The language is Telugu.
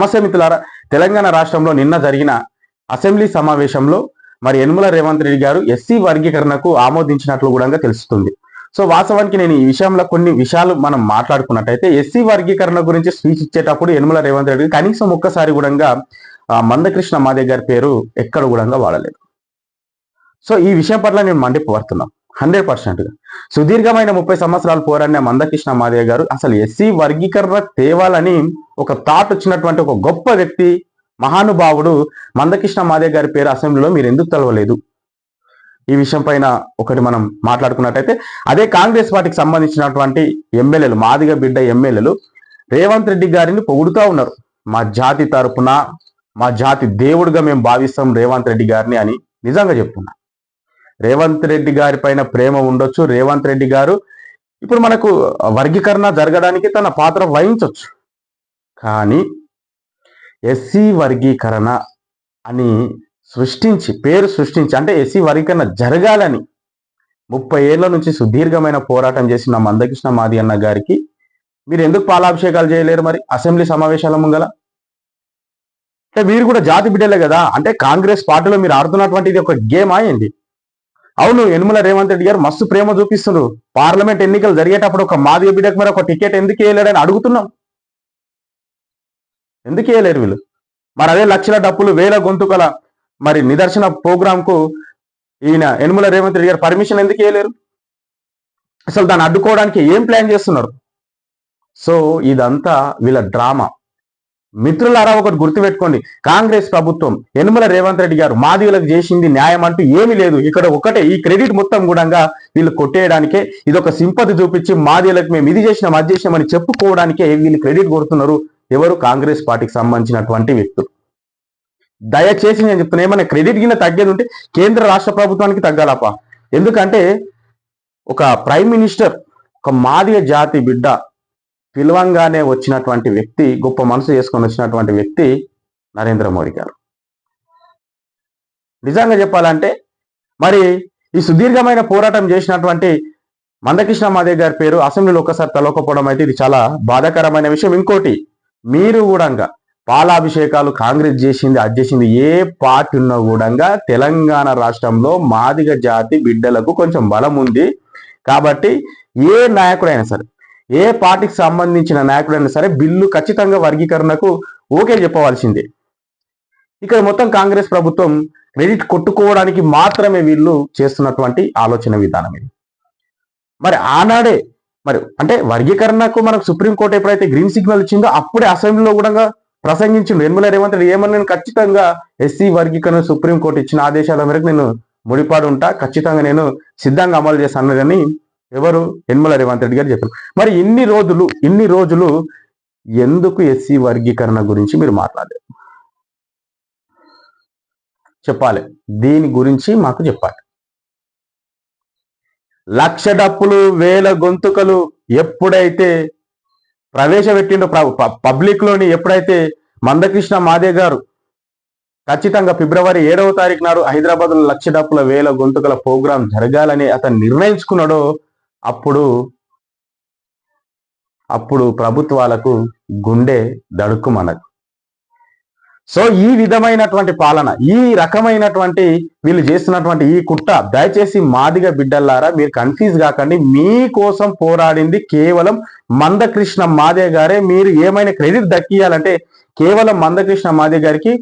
నమస్తే మిత్రులారా తెలంగాణ రాష్ట్రంలో నిన్న జరిగిన అసెంబ్లీ సమావేశంలో మరి యనుమల రేవంత్ రెడ్డి గారు ఎస్సీ వర్గీకరణకు ఆమోదించినట్లు కూడా తెలుస్తుంది. సో వాస్తవానికి నేను ఈ విషయంలో కొన్ని విషయాలు మనం మాట్లాడుకున్నట్టయితే ఎస్సీ వర్గీకరణ గురించి స్పీచ్ ఇచ్చేటప్పుడు యనుమల రేవంత్ రెడ్డి కనీసం ఒక్కసారి కూడా మందకృష్ణ మాదే గారి పేరు ఎక్కడ కూడా వాడలేదు. సో ఈ విషయం పట్ల నేను మండిపోతున్నాం హండ్రెడ్ పర్సెంట్గా సుదీర్ఘమైన ముప్పై సంవత్సరాలు పోరాడిన మందకృష్ణ మాదే గారు అసలు ఎస్సీ వర్గీకరణ తేవాలని ఒక థాట్ వచ్చినటువంటి ఒక గొప్ప వ్యక్తి మహానుభావుడు మందకృష్ణ మాదే గారి పేరు అసెంబ్లీలో మీరు ఎందుకు తెలవలేదు? ఈ విషయం పైన ఒకటి మనం మాట్లాడుకున్నట్టయితే అదే కాంగ్రెస్ పార్టీకి సంబంధించినటువంటి ఎమ్మెల్యేలు మాదిగ బిడ్డ ఎమ్మెల్యేలు రేవంత్ రెడ్డి గారిని పొగుడుతూ ఉన్నారు. మా జాతి తరపున మా జాతి దేవుడిగా మేము భావిస్తాం రేవంత్ రెడ్డి గారిని అని నిజంగా చెప్తున్నా. రేవంత్ రెడ్డి గారి పైన ప్రేమ ఉండొచ్చు రేవంత్ రెడ్డి గారు ఇప్పుడు మనకు వర్గీకరణ జరగడానికి తన పాత్ర వహించవచ్చు కానీ ఎస్సీ వర్గీకరణ అని సృష్టించి పేరు సృష్టించి అంటే ఎస్సీ వర్గీకరణ జరగాలని ముప్పై ఏళ్ళ నుంచి సుదీర్ఘమైన పోరాటం చేసిన మందకృష్ణ మాది అన్న గారికి మీరు ఎందుకు పాలాభిషేకాలు చేయలేరు మరి? అసెంబ్లీ సమావేశాల ముంగల? అంటే మీరు కూడా జాతి బిడ్డలే కదా. అంటే కాంగ్రెస్ పార్టీలో మీరు ఆడుతున్నటువంటిది ఒక గేమ్ అయింది అవును యనుమల రేవంత్ రెడ్డి గారు మస్తు ప్రేమ చూపిస్తున్నారు. పార్లమెంట్ ఎన్నికలు జరిగేటప్పుడు ఒక మాదిగ బిడ్డకు మరి ఒక టికెట్ ఎందుకు వేయలేడని అడుగుతున్నాం. ఎందుకు వేయలేరు వీళ్ళు? మరి అదే లక్షల డప్పులు వేల గొంతుకల మరి నిదర్శన ప్రోగ్రాంకు ఈయన యనుమల రేవంత్ రెడ్డి గారు పర్మిషన్ ఎందుకు వేయలేరు అసలు దాన్ని అడ్డుకోవడానికి ఏం ప్లాన్ చేస్తున్నారు? సో ఇదంతా వీళ్ళ డ్రామా మిత్రులారా ఒకటి గుర్తుపెట్టుకోండి. కాంగ్రెస్ ప్రభుత్వం యనుమల రేవంత్ రెడ్డి గారు మాదిగలకు చేసింది న్యాయం అంటూ ఏమీ లేదు. ఇక్కడ ఒకటే ఈ క్రెడిట్ మొత్తం కూడా వీళ్ళు కొట్టేయడానికే ఇది ఒక సింపతి చూపించి మాదిగలకు మేము ఇది చేసినాం అది చేసినామని చెప్పుకోవడానికే వీళ్ళు క్రెడిట్ కొడుతున్నారు. ఎవరు కాంగ్రెస్ పార్టీకి సంబంధించినటువంటి వ్యక్తులు? దయచేసి నేను చెప్తున్నా ఏమైనా క్రెడిట్ కింద తగ్గేది ఉంటే కేంద్ర రాష్ట్ర ప్రభుత్వానికి తగ్గాలప్ప. ఎందుకంటే ఒక ప్రైమ్ మినిస్టర్ ఒక మాదిగ జాతి బిడ్డ పిలవంగానే వచ్చినటువంటి వ్యక్తి గొప్ప మనసు చేసుకొని వచ్చినటువంటి వ్యక్తి నరేంద్ర మోడీ గారు. నిజంగా చెప్పాలంటే మరి ఈ సుదీర్ఘమైన పోరాటం చేసినటువంటి మందకృష్ణ మాదే గారి పేరు అసెంబ్లీలో ఒకసారి తలవకపోవడం అయితే ఇది చాలా బాధాకరమైన విషయం. ఇంకోటి మీరు కూడా పాలాభిషేకాలు కాంగ్రెస్ చేసింది అది చేసింది ఏ పార్టీ ఉన్నా కూడా తెలంగాణ రాష్ట్రంలో మాదిగ జాతి బిడ్డలకు కొంచెం బలం ఉంది. కాబట్టి ఏ నాయకుడైనా సరే ఏ పార్టీకి సంబంధించిన నాయకుడైనా సరే బిల్లు ఖచ్చితంగా వర్గీకరణకు ఓకే చెప్పవలసిందే. ఇక్కడ మొత్తం కాంగ్రెస్ ప్రభుత్వం క్రెడిట్ కొట్టుకోవడానికి మాత్రమే వీళ్ళు చేస్తున్నటువంటి ఆలోచన విధానం ఇది. మరి ఆనాడే మరి అంటే వర్గీకరణకు మనకు సుప్రీంకోర్టు ఎప్పుడైతే గ్రీన్ సిగ్నల్ ఇచ్చిందో అప్పుడే అసెంబ్లీలో కూడా ప్రసంగించిండు. నిర్మల రేవంత్ రెడ్డి ఏమన్నా నేను ఖచ్చితంగా ఎస్సీ వర్గీకరణ సుప్రీంకోర్టు ఇచ్చిన ఆదేశాల మేరకు నేను ముడిపాడు ఉంటా. ఖచ్చితంగా నేను సిద్ధంగా అమలు చేస్తాను కానీ ఎవరు యనమల రేవంత్ రెడ్డి గారు చెప్పారు. మరి ఇన్ని రోజులు ఇన్ని రోజులు ఎందుకు ఎస్సీ వర్గీకరణ గురించి మీరు మాట్లాడారు చెప్పాలి. దీని గురించి మాకు చెప్పాలి. లక్ష డప్పులు వేల గొంతుకలు ఎప్పుడైతే ప్రవేశపెట్టిండో పబ్లిక్లోని ఎప్పుడైతే మందకృష్ణ మాదే గారు ఖచ్చితంగా ఫిబ్రవరి ఏడవ తారీఖు నాడు హైదరాబాద్లో లక్ష డప్పుల వేల గొంతుకల ప్రోగ్రాం జరగాలని అతను నిర్ణయించుకున్నాడో అప్పుడు అప్పుడు ప్రభుత్వాలకు గుండె దడుకు మనకు. సో ఈ విధమైనటువంటి పాలన ఈ రకమైనటువంటి వీళ్ళు చేస్తున్నటువంటి ఈ కుట్ట దయచేసి మాదిగ బిడ్డల్లారా మీరు కన్ఫ్యూజ్ కాకండి. మీకోసం పోరాడింది కేవలం మందకృష్ణ మాదే గారే. మీరు ఏమైనా క్రెడిట్ దక్కియాలంటే కేవలం మందకృష్ణ మాదే గారికి